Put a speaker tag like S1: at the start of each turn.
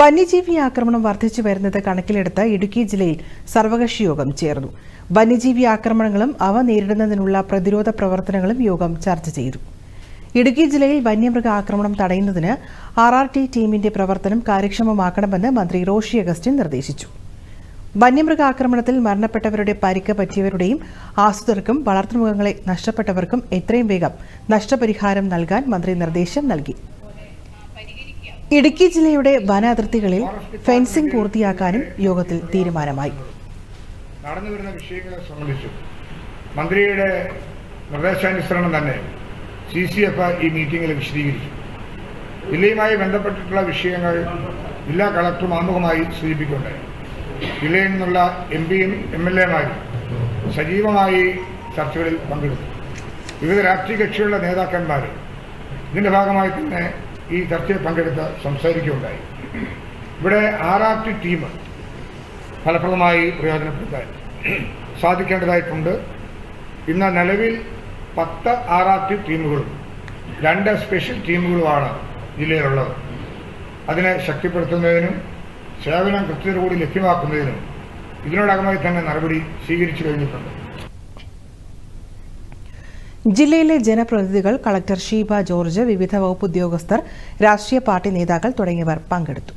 S1: വന്യജീവി ആക്രമണം വർദ്ധിച്ചു വരുന്നത് കണക്കിലെടുത്ത് ഇടുക്കി ജില്ലയിൽ സർവകക്ഷി യോഗം ചേർന്നു. വന്യജീവി ആക്രമണങ്ങളും അവ നേരിടുന്നതിനുള്ള പ്രതിരോധ പ്രവർത്തനങ്ങളും യോഗം ചർച്ച ചെയ്തു. ഇടുക്കി ജില്ലയിൽ വന്യമൃഗ ആക്രമണം തടയുന്നതിന് ആർ ആർ ടി ടീമിന്റെ പ്രവർത്തനം കാര്യക്ഷമമാക്കണമെന്ന് മന്ത്രി റോഷി അഗസ്റ്റിൻ നിർദ്ദേശിച്ചു. വന്യമൃഗ ആക്രമണത്തിൽ മരണപ്പെട്ടവരുടെ പരിക്ക് പറ്റിയവരുടെയും ആശ്രിതർക്കും വളർത്തുമൃഗങ്ങളെ നഷ്ടപ്പെട്ടവർക്കും എത്രയും വേഗം നഷ്ടപരിഹാരം നൽകാൻ മന്ത്രി നിർദ്ദേശം നൽകി. ഇടുക്കി ജില്ലയുടെ വനാതിർത്തികളിൽ ഫെൻസിംഗ് പൂർത്തിയാക്കാനും യോഗത്തിൽ തീരുമാനമായി.
S2: നടന്നു വരുന്ന വിഷയങ്ങളെ സംബന്ധിച്ച് മന്ത്രിയുടെ നിർദ്ദേശാനുസരണം തന്നെ സി സി എഫ് ഈ മീറ്റിംഗിൽ വിശദീകരിച്ചു. ജില്ലയുമായി ബന്ധപ്പെട്ടിട്ടുള്ള വിഷയങ്ങൾ ജില്ലാ കളക്ടറും ആമുഖമായി സൂചിപ്പിക്കുന്നുണ്ട് ജില്ലയിൽ നിന്നുള്ള എം പിയും എം എൽ എമാരും സജീവമായി ചർച്ചകളിൽ പങ്കെടുത്തു. വിവിധ രാഷ്ട്രീയ കക്ഷികളുടെ നേതാക്കന്മാർ ഇതിന്റെ ഭാഗമായി തന്നെ ഈ ചർച്ചയിൽ പങ്കെടുത്ത് സംസാരിക്കുകയുണ്ടായി. ഇവിടെ ആർ ടീം ഫലപ്രദമായി പ്രയോജനപ്പെടുത്താൻ സാധിക്കേണ്ടതായിട്ടുണ്ട്. ഇന്ന് നിലവിൽ പത്ത് ആർ ടീമുകളും രണ്ട് സ്പെഷ്യൽ ടീമുകളുമാണ് ജില്ലയിലുള്ളത്. അതിനെ ശക്തിപ്പെടുത്തുന്നതിനും സേവനം കൃത്യതയോടുകൂടി ലഭ്യമാക്കുന്നതിനും ഇതിനോടകമായി തന്നെ നടപടി സ്വീകരിച്ചു കഴിഞ്ഞിട്ടുണ്ട്.
S1: ജില്ലയിലെ ജനപ്രതിനിധികൾ കളക്ടർ ഷീബ ജോർജ് വിവിധ വകുപ്പ് ഉദ്യോഗസ്ഥർ രാഷ്ട്രീയ പാർട്ടി നേതാക്കൾ തുടങ്ങിയവർ പങ്കെടുത്തു.